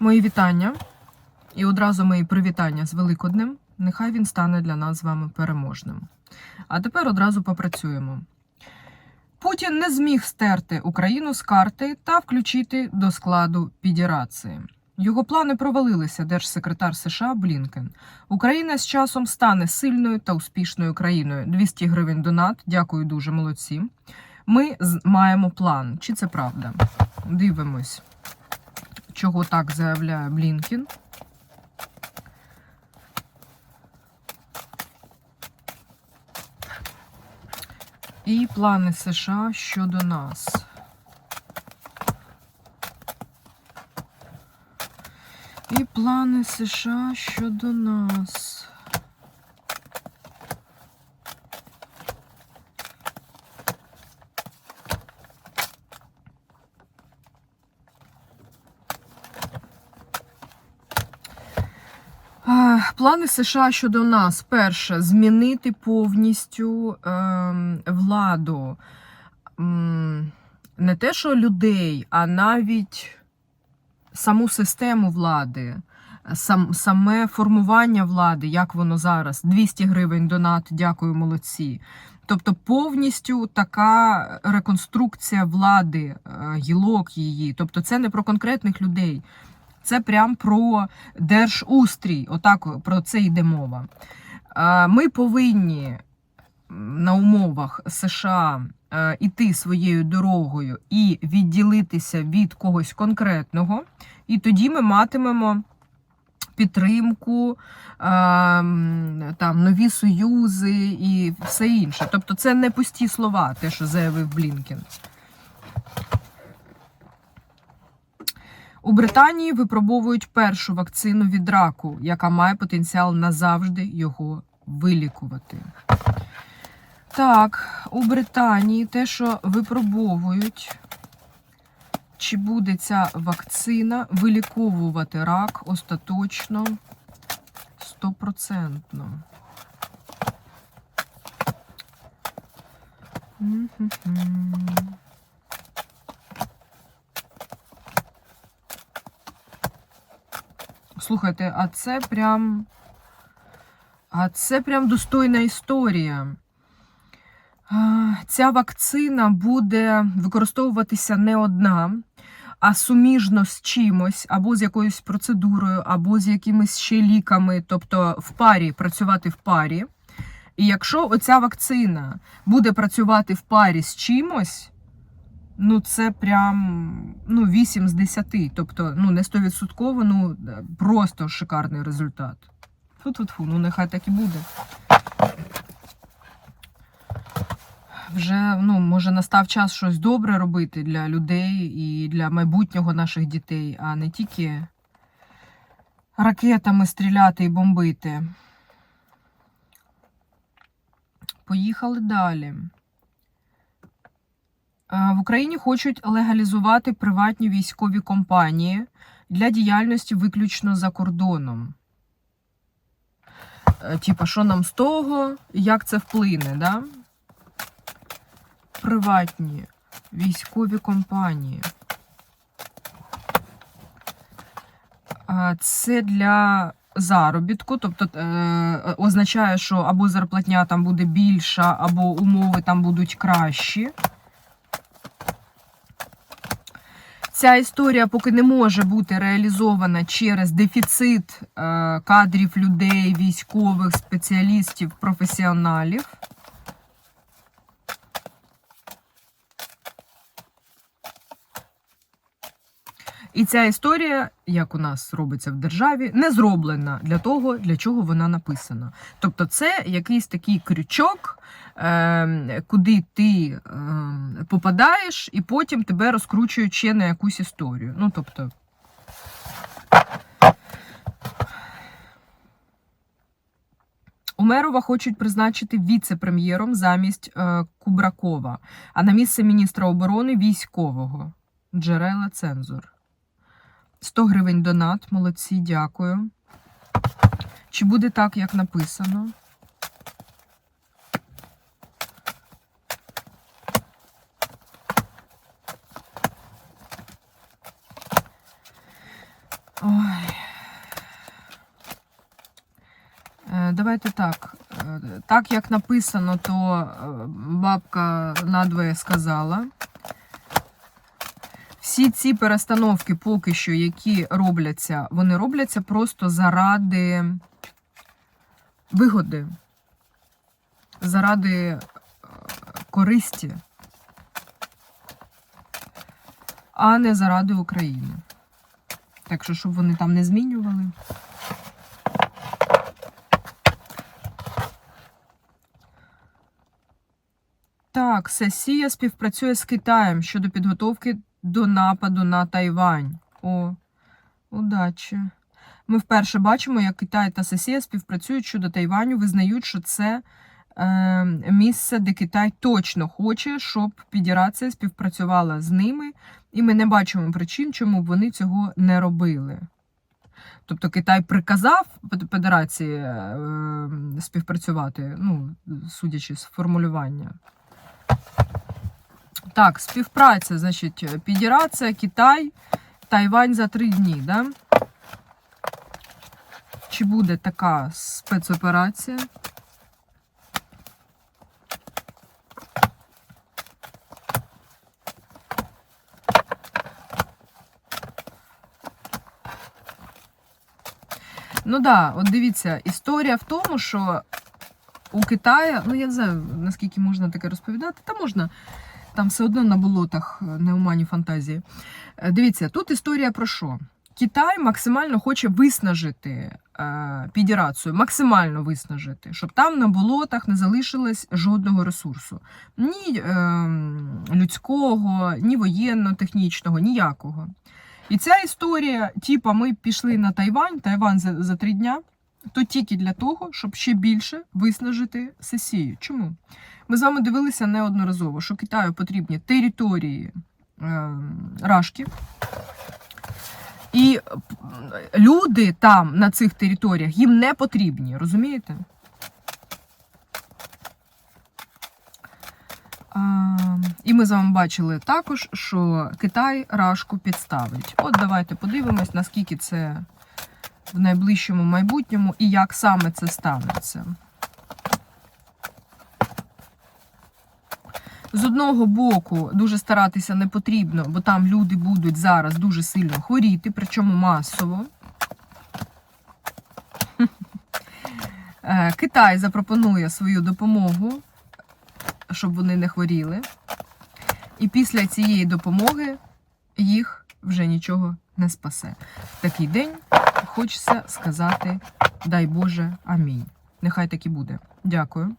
Мої вітання і одразу мої привітання з Великоднем. Нехай він стане для нас з вами переможним. А тепер одразу попрацюємо. Путін не зміг стерти Україну з карти та включити до складу Федерації. Його плани провалилися держсекретар США Блінкен. Україна з часом стане сильною та успішною країною. 200 гривень донат. Дякую дуже молодці. Ми маємо план. Чи це правда? Дивимось, чого так заявляє Блінкін. І плани США щодо нас. І плани США щодо нас. Плани США щодо нас. Перше, змінити повністю ем, владу. Не те, що людей, а навіть саму систему влади, сам, саме формування влади, як воно зараз. 200 гривень донат, дякую, молодці. Тобто повністю така реконструкція влади, е, гілок її. Тобто це не про конкретних людей, це прям про держустрій. Отак про це йде мова. Ми повинні на умовах США е, іти своєю дорогою і відділитися від когось конкретного, і тоді ми матимемо підтримку, е, там нові союзи і все інше. Тобто, це не пусті слова, те, що заявив Блінкен. Британії випробовують першу вакцину від раку, яка має потенціал назавжди його вилікувати. Так, у Британії те, що випробовують, чи буде ця вакцина виліковувати рак остаточно стопроцентно. М-хм-хм. Слухайте, а це прям. А це прям достойна історія. Ця вакцина буде використовуватися не одна, а суміжно з чимось, або з якоюсь процедурою, або з якимись ще ліками, тобто в парі працювати в парі. І якщо оця вакцина буде працювати в парі з чимось, ну це прям ну, 8 з 10. Тобто, ну не 100%, ну просто шикарний результат. Фу-фу-фу, ну нехай так і буде. Вже ну, може настав час щось добре робити для людей і для майбутнього наших дітей, а не тільки ракетами стріляти і бомбити. Поїхали далі. Е, В Україні хочуть легалізувати приватні військові компанії для діяльності виключно за кордоном. Е, Типа, що нам з того, як це вплине, да? Приватні військові компанії. Це для заробітку, тобто е, означає, що або зарплатня там буде більша, або умови там будуть кращі. Ця історія поки не може бути реалізована через дефіцит е, кадрів людей, військових, спеціалістів, професіоналів. І ця історія, як у нас робиться в державі, не зроблена для того, для чого вона написана. Тобто, це якийсь такий крючок, е, куди ти е, попадаєш, і потім тебе розкручують ще на якусь історію. Ну, тобто. Умерова хочуть призначити віце-прем'єром замість е, Кубракова, а на місце міністра оборони військового. Джерела цензор. 100 гривень донат, молодці, дякую. Чи буде так, як написано? Ой. Е, Давайте так. Е, Так як написано, то е, бабка надвоє сказала. Всі ці перестановки, поки що, які робляться, вони робляться просто заради вигоди, заради е, користі, а не заради України. Так що, щоб вони там не змінювали. Так, Сесія співпрацює з Китаєм щодо підготовки до нападу на Тайвань. О, удачі. Ми вперше бачимо, як Китай та Сесія співпрацюють щодо Тайваню, визнають, що це е, місце, де Китай точно хоче, щоб Федерація співпрацювала з ними, і ми не бачимо причин, чому б вони цього не робили. Тобто Китай приказав Федерації е, співпрацювати, ну, судячи з формулювання. Так, співпраця, значить, Федерація, Китай, Тайвань за три дні, да? Чи буде така спецоперація? Ну да, от дивіться, історія в тому, що у Китаї, ну я не знаю, наскільки можна таке розповідати, та можна. Там все одно на болотах е, не умані фантазії. Е, Дивіться, тут історія про що? Китай максимально хоче виснажити е, Федерацію, максимально виснажити, щоб там на болотах не залишилось жодного ресурсу. Ні е, людського, ні воєнно-технічного, ніякого. І ця історія, типа, ми пішли на Тайвань, Тайвань за, за три дня, то тільки для того, щоб ще більше виснажити сесію. Чому? Ми з вами дивилися неодноразово, що Китаю потрібні території е, Рашки. І е, люди там, на цих територіях, їм не потрібні, розумієте? А, і ми з вами бачили також, що Китай Рашку підставить. От давайте подивимось, наскільки це в найближчому майбутньому і як саме це станеться. З одного боку, дуже старатися не потрібно, бо там люди будуть зараз дуже сильно хворіти, причому масово. Е, Китай запропонує свою допомогу, щоб вони не хворіли. І після цієї допомоги їх вже нічого не спасе. В такий день хочеться сказати: дай Боже, амінь. Нехай так і буде. Дякую.